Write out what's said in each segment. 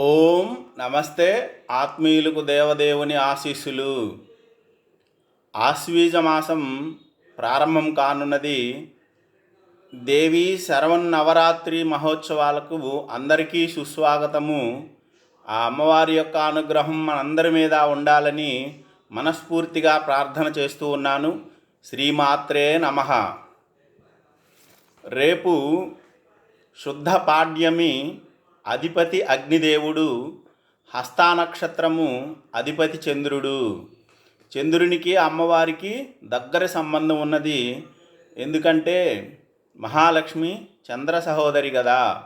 ఓం నమస్తే ఆత్మీయులకు దేవదేవుని ఆశీస్సులు. ఆశ్వీజ మాసం ప్రారంభం కానున్నది. దేవి శరవన్నవరాత్రి మహోత్సవాలకు అందరికీ సుస్వాగతము. ఆ అమ్మవారి యొక్క అనుగ్రహం మనందరి మీద ఉండాలని మనస్ఫూర్తిగా ప్రార్థన చేస్తూ ఉన్నాను. శ్రీమాత్రే నమః. రేపు శుద్ధ పాడ్యమి అధిపతి అగ్నిదేవుడు హస్తానక్షత్రము అధిపతి చంద్రుడు. చంద్రునికి అమ్మవారికి దగ్గర సంబంధం ఉన్నది. ఎందుకంటే మహాలక్ష్మి చంద్ర సహోదరి కదా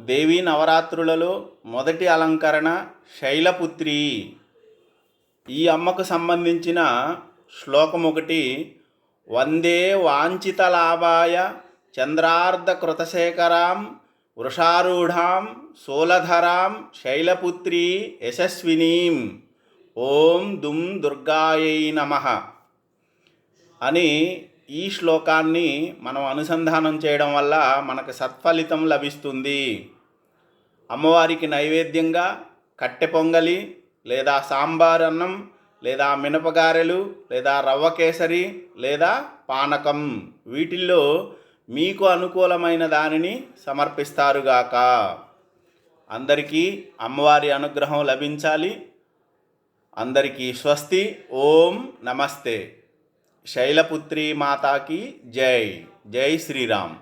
దేవీ నవరాత్రులలో మొదటి అలంకరణ శైలపుత్రి. ఈ అమ్మకు సంబంధించిన శ్లోకం ఒకటి వందే వాంఛిత లాభాయ చంద్రార్ధ కృతశేఖరాం వృషారూఢాం శూలధరాం శైలపుత్రీ యశస్వినీం. ఓం దుం దుర్గాయై నమ అని ఈ శ్లోకాన్ని మనం అనుసంధానం చేయడం వల్ల మనకు సత్ఫలితం లభిస్తుంది. అమ్మవారికి నైవేద్యంగా కట్టె పొంగలి లేదా సాంబార్ అన్నం లేదా మినపగారెలు లేదా రవ్వ కేసరి లేదా పానకం వీటిల్లో మీకు అనుకూలమైన దానిని సమర్పిస్తారుగాక. అందరికీ అమ్మవారి అనుగ్రహం లభించాలి. అందరికీ స్వస్తి. ఓం నమస్తే. శైలపుత్రి మాతాకి జై. జై శ్రీరామ్.